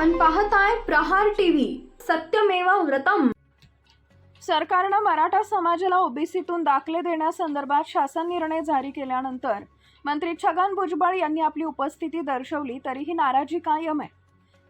पाहताय प्रहार टीव्ही सत्यमेव व्रतम. सरकारनं मराठा समाजाला ओबीसीतून दाखले देण्यासंदर्भात शासन निर्णय जारी केल्यानंतर मंत्री छगन भुजबळ यांनी आपली उपस्थिती दर्शवली तरीही नाराजी कायम आहे.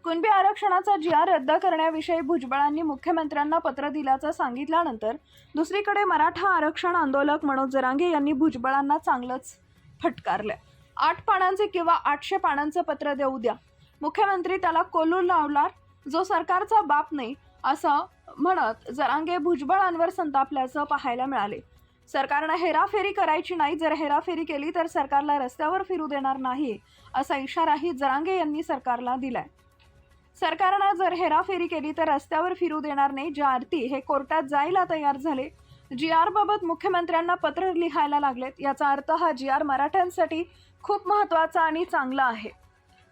कुणबी आरक्षणाचा जी आर रद्द करण्याविषयी भुजबळांनी मुख्यमंत्र्यांना पत्र दिल्याचं सांगितल्यानंतर दुसरीकडे मराठा आरक्षण आंदोलक मनोज जरांगे यांनी भुजबळांना चांगलंच फटकारलं आठ पानांचे किंवा आठशे पानांचं पत्र देऊ द्या. मुख्यमंत्री त्याला कोलू लावणार जो सरकारचा बाप नाही असं म्हणत जरांगे भुजबळांवर संतापल्याचं पाहायला मिळाले. सरकारनं हेराफेरी करायची नाही जर हेराफेरी केली तर सरकारला रस्त्यावर फिरू देणार नाही असा इशाराही जरांगे यांनी सरकारला दिलाय. सरकारनं जर हेराफेरी केली तर रस्त्यावर फिरू देणार नाही जे आरती हे कोर्टात जायला तयार झाले. जी आरबाबत मुख्यमंत्र्यांना पत्र लिहायला लागलेत याचा अर्थ हा जी आर मराठ्यांसाठी खूप महत्त्वाचा आणि चांगला आहे.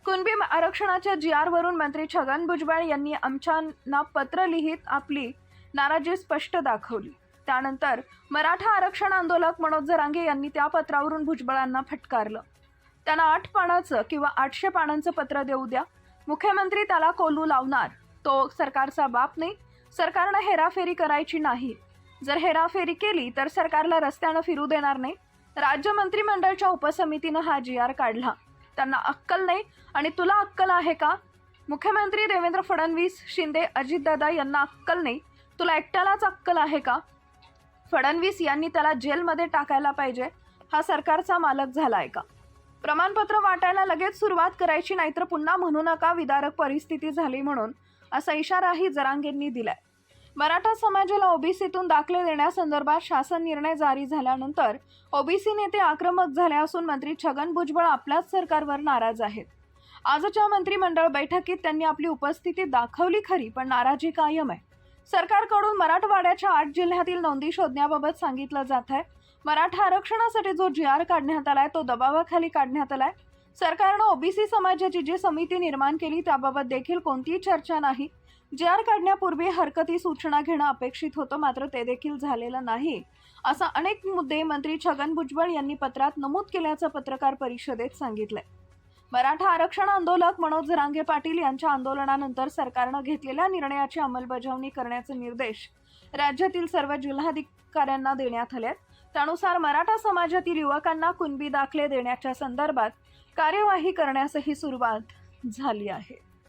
कुणबी आरक्षणाच्या जी आरवरून मंत्री छगन भुजबळ यांनी आमच्यांना पत्र लिहित आपली नाराजी स्पष्ट दाखवली. त्यानंतर मराठा आरक्षण आंदोलक मनोज जरांगे यांनी त्या पत्रावरून भुजबळांना फटकारलं. त्यांना आठ पानाचं किंवा आठशे पानांचं पत्र देऊ द्या. मुख्यमंत्री त्याला कोलू लावणार. तो सरकारचा बाप नाही. सरकारनं हेराफेरी करायची नाही. जर हेराफेरी केली तर सरकारला रस्त्यानं फिरू देणार नाही. राज्य मंत्रिमंडळच्या उपसमितीनं हा जी आर काढला. त्यांना अक्कल नाही. आणि तुला अक्कल आहे का? मुख्यमंत्री देवेंद्र फडणवीस शिंदे अजितदादा यांना अक्कल नाही. तुला एकट्यालाच अक्कल आहे का? फडणवीस यांनी त्याला जेलमध्ये टाकायला पाहिजे. हा सरकारचा मालक झाला आहे का? प्रमाणपत्र वाटायला लगेच सुरुवात करायची नाहीतर पुन्हा म्हणू नका विदारक परिस्थिती झाली म्हणून असा इशाराही जरांगेंनी दिलाय. मराठा समाजाला ओबीसीतून दाखले देण्यासंदर्भात शासन निर्णय जारी झाल्यानंतर ओबीसी नेते आक्रमक झाले असून मंत्री छगन भुजबळ आपल्याच सरकारवर नाराज आहेत. आजच्या मंत्रिमंडळ बैठकीत त्यांनी आपली उपस्थिती दाखवली खरी पण नाराजी कायम आहे. सरकारकडून मराठवाड्याच्या आठ जिल्ह्यातील नोंदी शोधण्याबाबत सांगितलं जात आहे. मराठा आरक्षणासाठी जो जी आर काढण्यात आलाय तो दबावाखाली काढण्यात आलाय. सरकारनं ओबीसी समाजाची जी समिती निर्माण केली त्याबाबत देखील कोणतीही चर्चा नाही. जे आर काढण्यापूर्वी हरकती सूचना घेणं अपेक्षित होतं मात्र ते देखील झालेलं नाही. असा अनेक मुद्दे मंत्री छगन भुजबळ यांनी पत्रात नमूद केल्याचं पत्रकार परिषदेत सांगितलंय. मराठा आरक्षण आंदोलक मनोज रांगे पाटील यांच्या आंदोलनानंतर सरकारनं घेतलेल्या निर्णयाची अंमलबजावणी करण्याचे निर्देश राज्यातील सर्व जिल्हाधिकाऱ्यांना देण्यात आले आहेत त्यानुसार मराठा समाजातील युवकांना कुणबी दाखले देण्याच्या संदर्भात कार्यवाही करण्यासही सुरुवात झाली आहे.